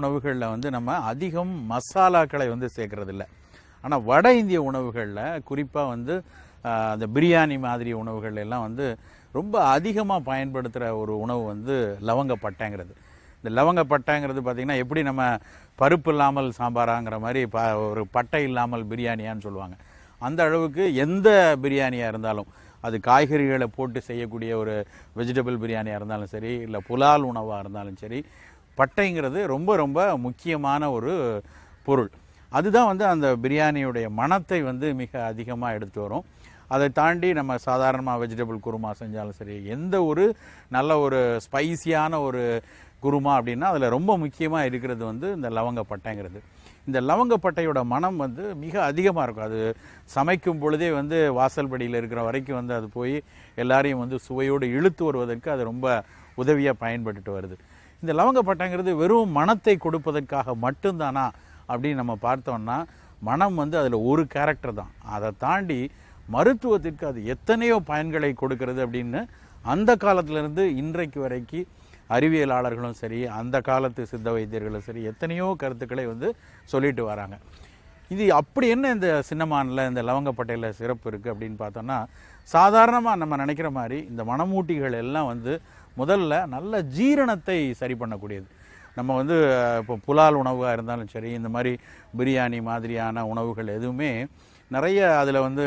உணவுகளில் வந்து நம்ம அதிகம் மசாலாக்களை வந்து சேர்க்கறது இல்லை ஆனால் வட இந்திய உணவுகளில் குறிப்பாக வந்து அந்த பிரியாணி மாதிரி உணவுகள் எல்லாம் வந்து ரொம்ப அதிகமாக பயன்படுத்துகிற ஒரு உணவு வந்து லவங்கப்பட்டைங்கிறது. இந்த லவங்கப்பட்டைங்கிறது பார்த்திங்கன்னா எப்படி நம்ம பருப்பு இல்லாமல் சாம்பாராங்கிற மாதிரி ப ஒரு பட்டை இல்லாமல் பிரியாணியான்னு சொல்லுவாங்க. அந்த அளவுக்கு எந்த பிரியாணியாக இருந்தாலும் அது காய்கறிகளை போட்டு செய்யக்கூடிய ஒரு வெஜிடபிள் பிரியாணியாக இருந்தாலும் சரி இல்லை புலால் உணவாக இருந்தாலும் சரி பட்டைங்கிறது ரொம்ப ரொம்ப முக்கியமான ஒரு பொருள். அதுதான் வந்து அந்த பிரியாணியுடைய மனத்தை வந்து மிக அதிகமாக எடுத்து வரும். அதை தாண்டி நம்ம சாதாரணமாக வெஜிடபிள் குருமா செஞ்சாலும் சரி எந்த ஒரு நல்ல ஒரு ஸ்பைசியான ஒரு குருமா அப்படின்னா அதில் ரொம்ப முக்கியமாக இருக்கிறது வந்து இந்த லவங்கப்பட்டைங்கிறது இந்த லவங்கப்பட்டையோட மனம் வந்து மிக அதிகமாக இருக்கும். அது சமைக்கும் பொழுதே வந்து வாசல்படியில் இருக்கிற வரைக்கும் வந்து அது போய் எல்லாரையும் வந்து சுவையோடு இழுத்து வருவதற்கு அது ரொம்ப உதவியாக பயன்பட்டுட்டு வருது. இந்த லவங்கப்பட்டைங்கிறது வெறும் மனத்தை கொடுப்பதற்காக மட்டும்தானா அப்படின்னு நம்ம பார்த்தோம்னா மனம் வந்து அதில் ஒரு கேரக்டர் தான். அதை தாண்டி மருத்துவத்திற்கு அது எத்தனையோ பயன்களை கொடுக்கறது அப்படின்னு அந்த காலத்திலிருந்து இன்றைக்கு வரைக்கும் அறிவியலாளர்களும் சரி அந்த காலத்து சித்த வைத்தியர்களும் சரி எத்தனையோ கருத்துக்களை வந்து சொல்லிட்டு வராங்க. இது அப்படி என்ன இந்த சின்னமானில் இந்த லவங்கப்பட்டையில் சிறப்பு இருக்குது அப்படின்னு பார்த்தோன்னா சாதாரணமாக நம்ம நினைக்கிற மாதிரி இந்த மனமூட்டிகள் எல்லாம் வந்து முதல்ல நல்ல ஜீரணத்தை சரி பண்ணக்கூடியது. நம்ம வந்து இப்போ புலால் உணவாக இருந்தாலும் சரி இந்த மாதிரி பிரியாணி மாதிரியான உணவுகள் எதுவுமே நிறைய அதில் வந்து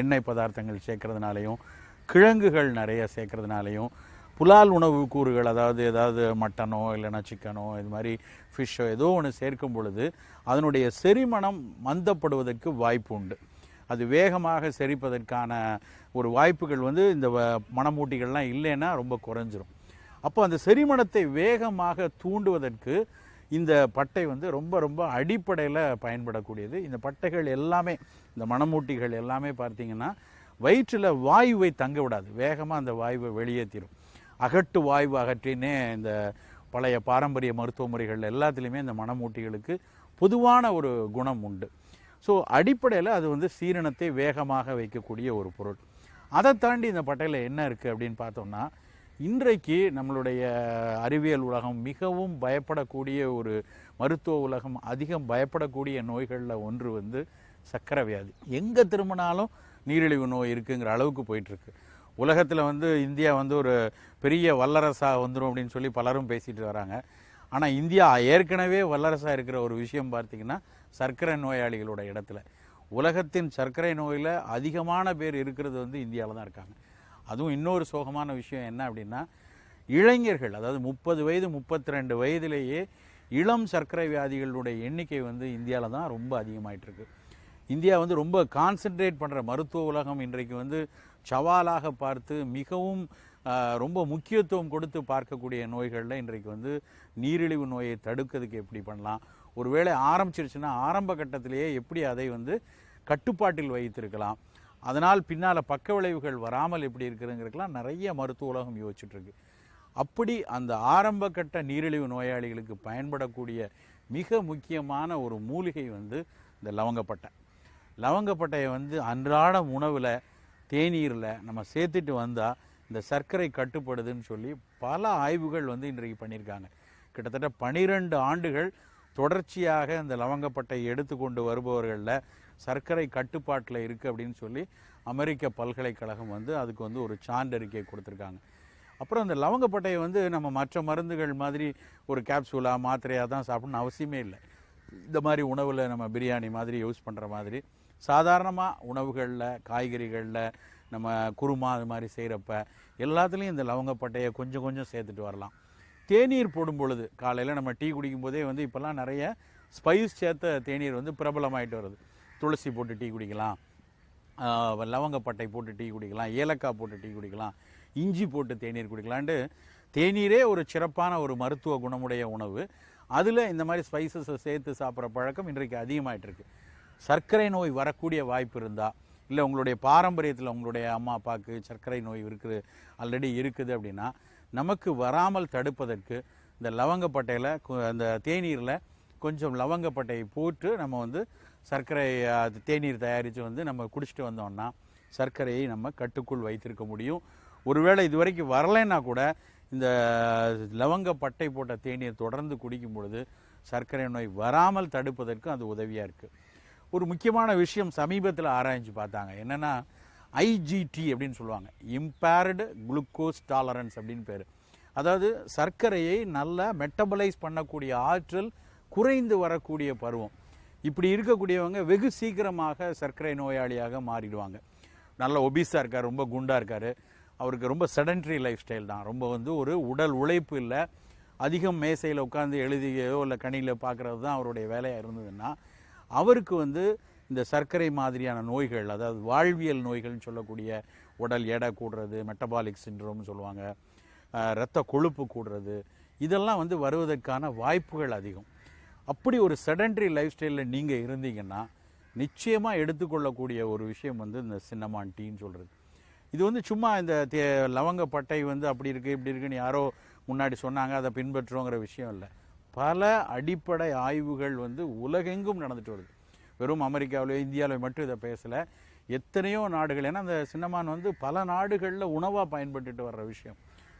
எண்ணெய் பதார்த்தங்கள் சேர்க்கறதுனாலையும் கிழங்குகள் நிறைய சேர்க்கறதுனாலையும் புலால் உணவு கூறுகள் அதாவது ஏதாவது மட்டனோ இல்லைன்னா சிக்கனோ இது மாதிரி ஃபிஷ்ஷோ ஏதோ ஒன்று சேர்க்கும் பொழுது அதனுடைய செரிமணம் மந்தப்படுவதற்கு வாய்ப்பு உண்டு. அது வேகமாக செரிப்பதற்கான ஒரு வாய்ப்புகள் வந்து இந்த மணமூட்டிகள்லாம் இல்லைன்னா ரொம்ப குறைஞ்சிரும். அப்போ அந்த செரிமணத்தை வேகமாக தூண்டுவதற்கு இந்த பட்டை வந்து ரொம்ப ரொம்ப அடிப்படையில் பயன்படக்கூடியது. இந்த பட்டைகள் எல்லாமே இந்த மணமூட்டிகள் எல்லாமே பார்த்தீங்கன்னா வயிற்றில் வாயுவை தங்க விடாது. வேகமாக அந்த வாயுவை வெளியேற்றிடும் அகட்டு வாயு அகற்றினே இந்த பழைய பாரம்பரிய மருத்துவ முறைகள் எல்லாத்துலேயுமே இந்த மணமூட்டிகளுக்கு பொதுவான ஒரு குணம் உண்டு. ஸோ அடிப்படையில் அது வந்து சீரணத்தை வேகமாக வைக்கக்கூடிய ஒரு பொருள். அதை தாண்டி இந்த பட்டையில் என்ன இருக்குது அப்படின்னு பார்த்தோம்னா இன்றைக்கு நம்மளுடைய அறிவியல் உலகம் மிகவும் பயப்படக்கூடிய ஒரு மருத்துவ உலகம் அதிகம் பயப்படக்கூடிய நோய்களில் ஒன்று வந்து சக்கரை வியாதி எங்கே திரும்பினாலும் நீரிழிவு நோய் இருக்குங்கிற அளவுக்கு போயிட்டுருக்கு. உலகத்தில் வந்து இந்தியா வந்து ஒரு பெரிய வல்லரசாக வந்துடும் அப்படின்னு சொல்லி பலரும் பேசிகிட்டு வராங்க. ஆனால் இந்தியா ஏற்கனவே வல்லரசாக இருக்கிற ஒரு விஷயம் பார்த்தீங்கன்னா சர்க்கரை நோயாளிகளோட இடத்துல. உலகத்தின் சர்க்கரை நோயில் அதிகமான பேர் இருக்கிறது வந்து இந்தியாவில் தான் இருக்காங்க. அதுவும் இன்னொரு சோகமான விஷயம் என்ன அப்படின்னா இளைஞர்கள் அதாவது முப்பது வயது முப்பத்தி ரெண்டு வயதிலேயே இளம் சர்க்கரை வியாதிகளுடைய எண்ணிக்கை வந்து இந்தியாவில் தான் ரொம்ப அதிகமாயிட்டிருக்கு இந்தியா வந்து ரொம்ப கான்சென்ட்ரேட் பண்ணுற மருத்துவ உலகம் இன்றைக்கு வந்து சவாலாக பார்த்து மிகவும் ரொம்ப முக்கியத்துவம் கொடுத்து பார்க்கக்கூடிய நோய்களில் இன்றைக்கு வந்து நீரிழிவு நோயை தடுக்கிறதுக்கு எப்படி பண்ணலாம்? ஒருவேளை ஆரம்பிச்சிருச்சுன்னா ஆரம்ப கட்டத்திலேயே எப்படி அதை வந்து கட்டுப்பாட்டில் வைத்திருக்கலாம்? அதனால் பின்னால் பக்க விளைவுகள் வராமல் எப்படி இருக்குதுங்கிறதுக்கெல்லாம் நிறைய மருத்துவ உலகம் யோசிச்சுட்ருக்கு. அப்படி அந்த ஆரம்ப கட்ட நீரிழிவு நோயாளிகளுக்கு பயன்படக்கூடிய மிக முக்கியமான ஒரு மூலிகை வந்து இந்த லவங்கப்பட்டை. லவங்கப்பட்டையை வந்து அன்றாட உணவில் தேநீரில் நம்ம சேர்த்துட்டு வந்தால் இந்த சர்க்கரை கட்டுப்படுதுன்னு சொல்லி பல ஆய்வுகள் வந்து இன்றைக்கு பண்ணியிருக்காங்க. கிட்டத்தட்ட பனிரெண்டு ஆண்டுகள் தொடர்ச்சியாக இந்த லவங்கப்பட்டை எடுத்துக்கொண்டு வருபவர்களில் சர்க்கரை கட்டுப்பாட்டில் இருக்குது அப்படின்னு சொல்லி அமெரிக்க பல்கலைக்கழகம் வந்து அதுக்கு வந்து ஒரு சான்றறிக்கை கொடுத்துருக்காங்க. அப்புறம் இந்த லவங்கப்பட்டையை வந்து நம்ம மற்ற மருந்துகள் மாதிரி ஒரு கேப்சூலாக மாத்திரையாக தான் சாப்பிடணும்னு அவசியமே இல்லை. இந்த மாதிரி உணவில் நம்ம பிரியாணி மாதிரி யூஸ் பண்ணுற மாதிரி சாதாரணமாக உணவுகளில் காய்கறிகளில் நம்ம குருமா அது மாதிரி செய்கிறப்ப எல்லாத்துலேயும் இந்த லவங்கப்பட்டையை கொஞ்சம் கொஞ்சம் சேர்த்துட்டு வரலாம். தேநீர் போடும் பொழுது காலையில் நம்ம டீ குடிக்கும் போதே வந்து இப்போல்லாம் நிறைய ஸ்பைஸ் சேர்த்த தேநீர் வந்து பிரபலமாயிட்டு வருது. துளசி போட்டு டீ குடிக்கலாம். லவங்கப்பட்டை போட்டு டீ குடிக்கலாம். ஏலக்காய் போட்டு டீ குடிக்கலாம். இஞ்சி போட்டு தேநீர் குடிக்கலான்ட்டு தேநீரே ஒரு சிறப்பான ஒரு மருத்துவ குணமுடைய உணவு. அதில் இந்த மாதிரி ஸ்பைசஸை சேர்த்து சாப்பிட்ற பழக்கம் இன்றைக்கு அதிகமாகிட்டு இருக்கு. சர்க்கரை நோய் வரக்கூடிய வாய்ப்பு இருந்தால் இல்லை உங்களுடைய பாரம்பரியத்தில் உங்களுடைய அம்மா அப்பாவுக்கு சர்க்கரை நோய் இருக்குது ஆல்ரெடி இருக்குது அப்படின்னா நமக்கு வராமல் தடுப்பதற்கு இந்த லவங்கப்பட்டையில் அந்த தேநீரில் கொஞ்சம் லவங்கப்பட்டையை போட்டு நம்ம வந்து சர்க்கரை அது தேநீர் தயாரித்து வந்து நம்ம குடிச்சிட்டு வந்தோம்னா சர்க்கரையை நம்ம கட்டுக்குள் வைத்திருக்க முடியும். ஒருவேளை இது வரைக்கும் வரலைன்னா கூட இந்த லவங்க பட்டை போட்ட தேநீர் தொடர்ந்து குடிக்கும் பொழுது சர்க்கரை நோய் வராமல் தடுப்பதற்கும் அது உதவியாக இருக்குது ஒரு முக்கியமான விஷயம் சமீபத்தில் ஆராய்ஞ்சு பார்த்தாங்க. என்னென்னா ஐஜிடி அப்படின்னு சொல்லுவாங்க. இம்பேர்டு குளுக்கோஸ் டாலரன்ஸ் அப்படின்னு பேர். அதாவது சர்க்கரையை நல்லா மெட்டபலைஸ் பண்ணக்கூடிய ஆற்றல் குறைந்து வரக்கூடிய பருவம். இப்படி இருக்கக்கூடியவங்க வெகு சீக்கிரமாக சர்க்கரை நோயாளியாக மாறிடுவாங்க. நல்ல ஒபீஸாக இருக்கார் ரொம்ப குண்டாக இருக்கார். அவருக்கு ரொம்ப செடன்ட்ரி லைஃப் ஸ்டைல் தான். ரொம்ப வந்து ஒரு உடல் உழைப்பு இல்லை. அதிகம் மேசையில் உட்காந்து எழுதியோ இல்லை கணியில் பார்க்குறது தான் அவருடைய வேலையாக இருந்ததுன்னா அவருக்கு வந்து இந்த சர்க்கரை மாதிரியான நோய்கள் அதாவது வாழ்வியல் நோய்கள்னு சொல்லக்கூடிய உடல் எடை கூடுறது மெட்டபாலிக் சின்ரோம்னு சொல்லுவாங்க இரத்த கொழுப்பு கூடுறது இதெல்லாம் வந்து வருவதற்கான வாய்ப்புகள் அதிகம். அப்படி ஒரு செடன்ட்ரி லைஃப் ஸ்டைலில் நீங்கள் இருந்தீங்கன்னா நிச்சயமாக எடுத்துக்கொள்ளக்கூடிய ஒரு விஷயம் வந்து இந்த சின்னமான் டீன்னு சொல்கிறது இது வந்து சும்மா இந்த தே லவங்க பட்டை வந்து அப்படி இருக்குது இப்படி இருக்குன்னு யாரோ முன்னாடி சொன்னாங்க அதை பின்பற்றுவோங்கிற விஷயம் இல்லை. பல அடிப்படை ஆய்வுகள் வந்து உலகெங்கும் நடந்துட்டு வருது. வெறும் அமெரிக்காவிலோ இந்தியாவிலோ மட்டும் இதை பேசலை. எத்தனையோ நாடுகள் ஏன்னா அந்த சின்னமான் வந்து பல நாடுகளில் உணவாக பயன்பட்டுட்டு வர்ற விஷயம்.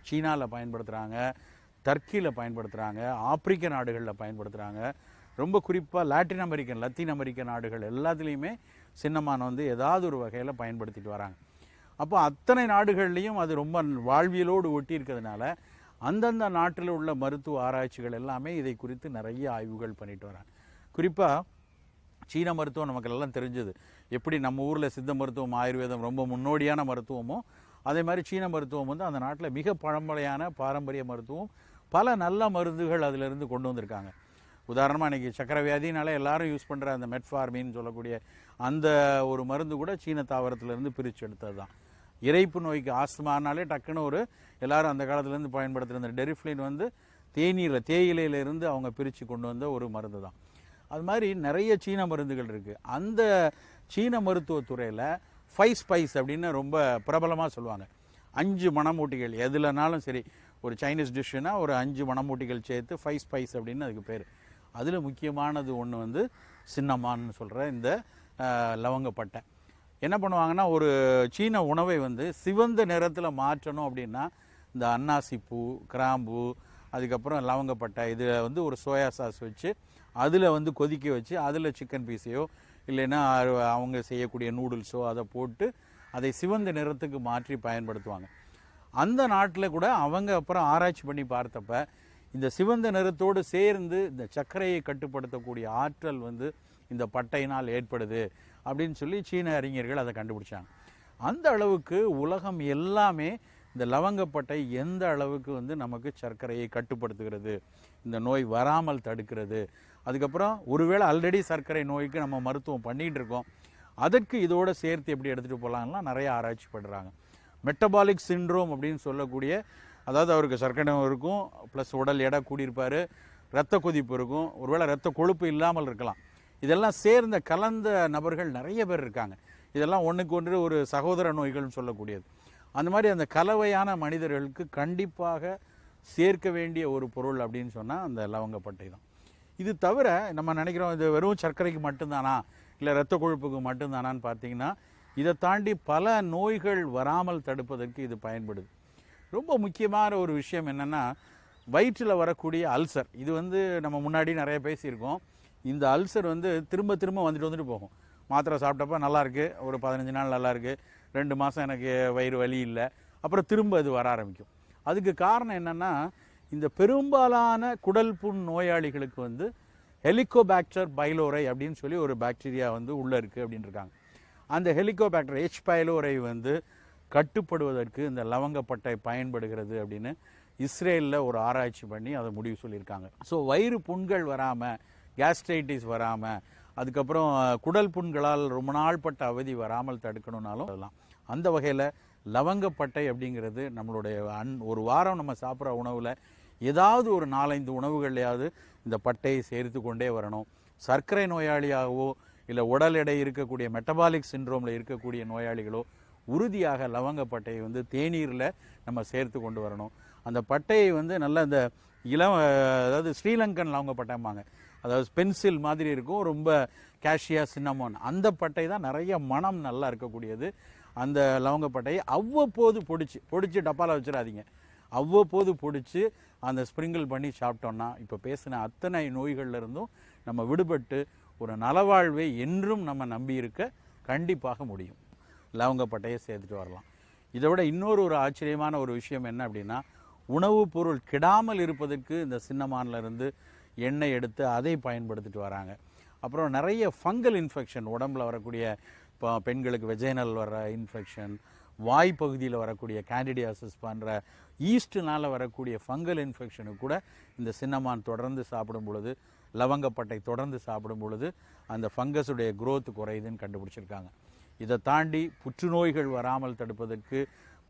சீனாவில் பயன்படுத்துகிறாங்க டர்க்கியில் பயன்படுத்துகிறாங்க ஆப்பிரிக்க நாடுகளில் பயன்படுத்துகிறாங்க ரொம்ப குறிப்பாக லாட்டின் அமெரிக்கன் லத்தீன் அமெரிக்க நாடுகள் எல்லாத்துலேயுமே சின்னமான் வந்து ஏதாவது ஒரு வகையில் பயன்படுத்திட்டு வராங்க. அப்போ அத்தனை நாடுகள்லேயும் அது ரொம்ப வாழ்வியலோடு ஒட்டி இருக்கிறதுனால அந்தந்த நாட்டில் உள்ள மருத்துவ ஆராய்ச்சிகள் எல்லாமே இதை குறித்து நிறைய ஆய்வுகள் பண்ணிட்டு வராங்க. குறிப்பாக சீன மருத்துவம் நமக்கு எல்லாம் தெரிஞ்சது. எப்படி நம்ம ஊரில் சித்த மருத்துவம் ஆயுர்வேதம் ரொம்ப முன்னோடியான மருத்துவமோ அதே மாதிரி சீன மருத்துவம் வந்து அந்த நாட்டில் மிக பழம்பழையான பாரம்பரிய மருத்துவம் பல நல்ல மருந்துகள் அதிலிருந்து கொண்டு வந்திருக்காங்க. உதாரணமாக இன்றைக்கி சக்கரை வியாதினால எல்லாரும் யூஸ் பண்ணுற அந்த மெட்ஃபார்மின்னு சொல்லக்கூடிய அந்த ஒரு மருந்து கூட சீன தாவரத்திலேருந்து பிரித்து எடுத்தது தான் இறைப்பு நோய்க்கு ஆஸ்துமானாலே டக்குன்னு ஒரு எல்லாரும் அந்த காலத்துலேருந்து பயன்படுத்துகிற அந்த டெரிஃப்ளின் வந்து தேநீரில் தேயிலையிலேருந்து அவங்க பிரித்து கொண்டு வந்த ஒரு மருந்து தான் அது மாதிரி நிறைய சீன மருந்துகள் இருக்குது அந்த சீன மருத்துவத்துறையில் ஃபைவ் ஸ்பைஸ் அப்படின்னு ரொம்ப பிரபலமாக சொல்லுவாங்க. அஞ்சு மணமூட்டிகள் எதுலனாலும் சரி ஒரு சைனீஸ் டிஷ்ஷுனா ஒரு அஞ்சு மணமூட்டிகள் சேர்த்து ஃபைவ் ஸ்பைஸ் அப்படின்னு அதுக்கு பேர். அதில் முக்கியமானது ஒன்று வந்து சின்னமான்னு சொல்கிற இந்த லவங்கப்பட்டை. என்ன பண்ணுவாங்கன்னா ஒரு சீன உணவை வந்து சிவந்த நிறத்தில் மாற்றணும் அப்படின்னா இந்த அன்னாசி பூ கிராம்பு அதுக்கப்புறம் லவங்கப்பட்டை இதில் வந்து ஒரு சோயா சாஸ் வச்சு அதில் வந்து கொதிக்க வச்சு அதில் சிக்கன் பீஸையோ இல்லைன்னா அவங்க செய்யக்கூடிய நூடுல்ஸோ அதை போட்டு அதை சிவந்த நிறத்துக்கு மாற்றி பயன்படுத்துவாங்க. அந்த நாட்டில் கூட அவங்க அப்புறம் ஆராய்ச்சி பண்ணி பார்த்தப்ப இந்த சிவந்த நிறத்தோடு சேர்ந்து இந்த சர்க்கரையை கட்டுப்படுத்தக்கூடிய ஆற்றல் வந்து இந்த பட்டையினால் ஏற்படுது அப்படின்னு சொல்லி சீன அறிஞர்கள் அதை கண்டுபிடிச்சாங்க. அந்த அளவுக்கு உலகம் எல்லாமே இந்த லவங்கப்பட்டை எந்த அளவுக்கு வந்து நமக்கு சர்க்கரையை கட்டுப்படுத்துகிறது இந்த நோய் வராமல் தடுக்கிறது அதுக்கப்புறம் ஒருவேளை ஆல்ரெடி சர்க்கரை நோய்க்கு நம்ம மருத்துவம் பண்ணிகிட்டு இருக்கோம் அதற்கு இதோடு சேர்த்து எப்படி எடுத்துகிட்டு போகலாம்லாம் நிறைய ஆராய்ச்சி பண்ணுறாங்க மெட்டபாலிக் சிண்ட்ரோம் அப்படின்னு சொல்லக்கூடிய அதாவது அவருக்கு சர்க்கரை நோய் இருக்கும் ப்ளஸ் உடல் எடை கூடியிருப்பார் ரத்த கொதிப்பு இருக்கும் ஒருவேளை ரத்த கொழுப்பு இல்லாமல் இருக்கலாம். இதெல்லாம் சேர்ந்த கலந்த நபர்கள் நிறைய பேர் இருக்காங்க. இதெல்லாம் ஒன்றுக்கு ஒன்று ஒரு சகோதர நோய்கள்னு சொல்லக்கூடியது. அந்த மாதிரி அந்த கலவையான மனிதர்களுக்கு கண்டிப்பாக சேர்க்க வேண்டிய ஒரு பொருள் அப்படின்னு சொன்னால் அந்த லவங்கப்பட்டை தான். இது தவிர நம்ம நினைக்கிறோம் இது வெறும் சர்க்கரைக்கு மட்டும்தானா? இல்லை இரத்த கொழுப்புக்கு மட்டும்தானான்னு பார்த்தீங்கன்னா இதை தாண்டி பல நோய்கள் வராமல் தடுப்பதற்கு இது பயன்படுது. ரொம்ப முக்கியமான ஒரு விஷயம் என்னென்னா வயிற்றில் வரக்கூடிய அல்சர். இது வந்து நம்ம முன்னாடி நிறைய பேசியிருக்கோம். இந்த அல்சர் வந்து திரும்ப திரும்ப வந்துட்டு வந்துட்டு போகும். மாத்திரை சாப்பிட்டப்ப நல்லாயிருக்கு. ஒரு பதினஞ்சு நாள் நல்லாயிருக்கு. ரெண்டு மாதம் எனக்கு வயிறு வலி இல்லை. அப்புறம் திரும்ப அது வர ஆரம்பிக்கும். அதுக்கு காரணம் என்னென்னா இந்த பெரும்பாலான குடல் புண் நோயாளிகளுக்கு வந்து ஹெலிகோபாக்டர் பைலோரை அப்படின்னு சொல்லி ஒரு பாக்டீரியா வந்து உள்ளே இருக்குது அப்படின்னு இருக்காங்க. அந்த ஹெலிகோபாக்டர் ஹெச் பைலோரை வந்து கட்டுப்படுவதற்கு இந்த லவங்கப்பட்டை பயன்படுகிறது அப்படின்னு இஸ்ரேலில் ஒரு ஆராய்ச்சி பண்ணி அதை முடிவு சொல்லியிருக்காங்க. ஸோ வயிறு புண்கள் வராமல் கேஸ்ட்ரைட்டிஸ் வராமல் அதுக்கப்புறம் குடல் புண்களால் ரொம்ப நாள் பட்ட அவதி வராமல் தடுக்கணும்னாலும் அதெல்லாம். அந்த வகையில் லவங்கப்பட்டை அப்படிங்கிறது நம்மளுடைய அன் ஒரு வாரம் நம்ம சாப்பிட்ற உணவில் ஏதாவது ஒரு நாலஞ்சு உணவுகள்லையாவது இந்த பட்டையை சேர்த்து கொண்டே வரணும். சர்க்கரை நோயாளியாகவோ இல்லை உடல் எடை இருக்கக்கூடிய மெட்டபாலிக் சிண்ட்ரோமில் இருக்கக்கூடிய நோயாளிகளோ உறுதியாக லவங்கப்பட்டையை வந்து தேநீரில் நம்ம சேர்த்து கொண்டு வரணும். அந்த பட்டையை வந்து நல்ல இந்த இளம் அதாவது ஸ்ரீலங்கன் லவங்கப்பட்டைம்பாங்க அதாவது பென்சில் மாதிரி இருக்கும் ரொம்ப கேஷியா சின்னமோன். அந்த பட்டை தான் நிறைய மனம் நல்லா இருக்கக்கூடியது. அந்த லவங்கப்பட்டையை அவ்வப்போது பொடிச்சு பொடிச்சு டப்பாவில் வச்சிடாதீங்க. அவ்வப்போது பிடிச்சி அந்த ஸ்ப்ரிங்கிள் பண்ணி சாப்பிட்டோம்னா இப்போ பேசின அத்தனை நோய்கள்ல இருந்தும் நம்ம விடுபட்டு ஒரு நலவாழ்வை என்றும் நம்ம நம்பி இருக்க கண்டிப்பாக முடியும். லவங்கப்பட்டையை சேர்த்துட்டு வரலாம். இதை விட இன்னொரு ஒரு ஆச்சரியமான ஒரு விஷயம் என்ன அப்படின்னா உணவுப் பொருள் கெடாமல் இருப்பதற்கு இந்த சின்னமான்ல இருந்து எண்ணெய் எடுத்து அதை பயன்படுத்திட்டு வராங்க. அப்புறம் நிறைய ஃபங்கல் இன்ஃபெக்ஷன் உடம்புல வரக்கூடிய இப்போ பெண்களுக்கு வெஜைனல் வர இன்ஃபெக்ஷன் வாய் பகுதியில் வரக்கூடிய கேண்டிடியாசிஸ் போன்ற ஈஸ்ட்டுனால் வரக்கூடிய ஃபங்கல் இன்ஃபெக்ஷனுக்கு கூட இந்த சின்னமான் தொடர்ந்து சாப்பிடும் பொழுது லவங்கப்பட்டை தொடர்ந்து சாப்பிடும் பொழுது அந்த ஃபங்கஸுடைய குரோத் குறையுதுன்னு கண்டுபிடிச்சிருக்காங்க. இதை தாண்டி புற்றுநோய்கள் வராமல் தடுப்பதற்கு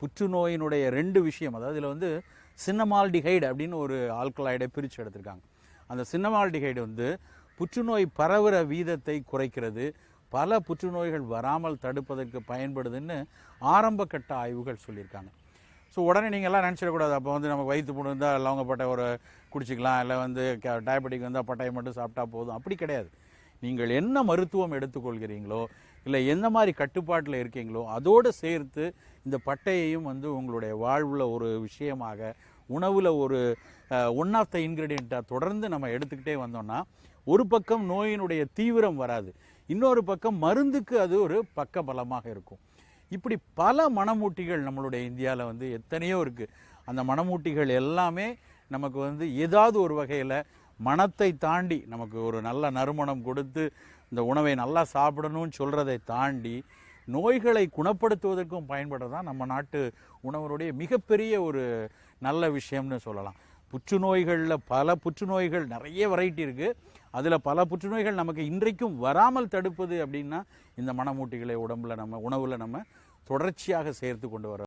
புற்றுநோயினுடைய ரெண்டு விஷயம் அதாவது இதில் வந்து சின்னமால்டிஹைடு அப்படின்னு ஒரு ஆல்கலாய்டை பிரித்து எடுத்திருக்காங்க. அந்த சின்னமால்டிகைடு வந்து புற்றுநோய் பரவுற வீதத்தை குறைக்கிறது. பல புற்றுநோய்கள் வராமல் தடுப்பதற்கு பயன்படுதுன்னு ஆரம்ப கட்ட ஆய்வுகள் சொல்லியிருக்காங்க. ஸோ உடனே நீங்கள் எல்லாம் நினச்சிடக்கூடாது. அப்போ வந்து நமக்கு வயிற்று புண்ணு இருந்தால் லவங்கப்பட்டை ஒரு குடிச்சிக்கலாம். இல்லை வந்து டயபெட்டிக் வந்தால் பட்டையை மட்டும் சாப்பிட்டா போதும். அப்படி கிடையாது. நீங்கள் என்ன மருத்துவம் எடுத்துக்கொள்கிறீங்களோ இல்லை எந்த மாதிரி கட்டுப்பாட்டில் இருக்கீங்களோ அதோடு சேர்த்து இந்த பட்டையையும் வந்து உங்களுடைய வாழ்வில் ஒரு விஷயமாக உணவில் ஒரு ஒன் ஆஃப் த இன்க்ரீடியண்ட்டாக தொடர்ந்து நம்ம எடுத்துக்கிட்டே வந்தோம்னா ஒரு பக்கம் நோயினுடைய தீவிரம் வராது. இன்னொரு பக்கம் மருந்துக்கு அது ஒரு பக்க பலமாக இருக்கும். இப்படி பல மணமூட்டிகள் நம்மளுடைய இந்தியாவில் வந்து எத்தனையோ இருக்குது அந்த மணமூட்டிகள் எல்லாமே நமக்கு வந்து ஏதாவது ஒரு வகையில் மனத்தை தாண்டி நமக்கு ஒரு நல்ல நறுமணம் கொடுத்து இந்த உணவை நல்லா சாப்பிடணும்னு சொல்கிறதை தாண்டி நோய்களை குணப்படுத்துவதற்கும் பயன்படுறதான் நம்ம நாட்டு உணவருடைய மிகப்பெரிய ஒரு நல்ல விஷயம்னு சொல்லலாம். புற்றுநோய்களில் பல புற்றுநோய்கள் நிறைய வெரைட்டி இருக்குது அதில் பல புற்றுநோய்கள் நமக்கு இன்றைக்கும் வராமல் தடுப்பது அப்படின்னா இந்த மணமூட்டிகளை உடம்புல நம்ம உணவில் நம்ம தொடர்ச்சியாக சேர்த்து கொண்டு வர